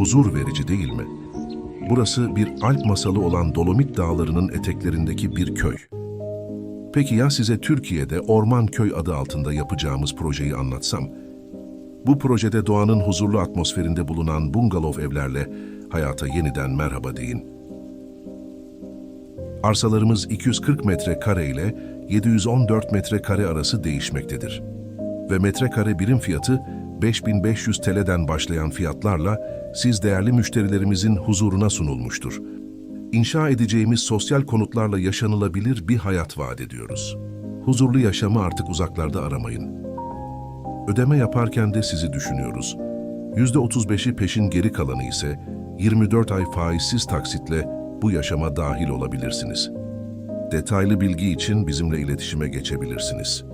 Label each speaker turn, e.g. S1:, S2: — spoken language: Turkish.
S1: huzur verici değil mi? Burası bir Alp masalı olan Dolomit Dağları'nın eteklerindeki bir köy. Peki ya size Türkiye'de Orman Köy adı altında yapacağımız projeyi anlatsam? Bu projede doğanın huzurlu atmosferinde bulunan bungalov evlerle hayata yeniden merhaba deyin. Arsalarımız 240 metrekare ile 714 metrekare arası değişmektedir. Ve metrekare birim fiyatı 5500 TL'den başlayan fiyatlarla siz değerli müşterilerimizin huzuruna sunulmuştur. İnşa edeceğimiz sosyal konutlarla yaşanılabilir bir hayat vaat ediyoruz. Huzurlu yaşamı artık uzaklarda aramayın. Ödeme yaparken de sizi düşünüyoruz. %35'i peşin geri kalanı ise 24 ay faizsiz taksitle bu yaşama dahil olabilirsiniz. Detaylı bilgi için bizimle iletişime geçebilirsiniz.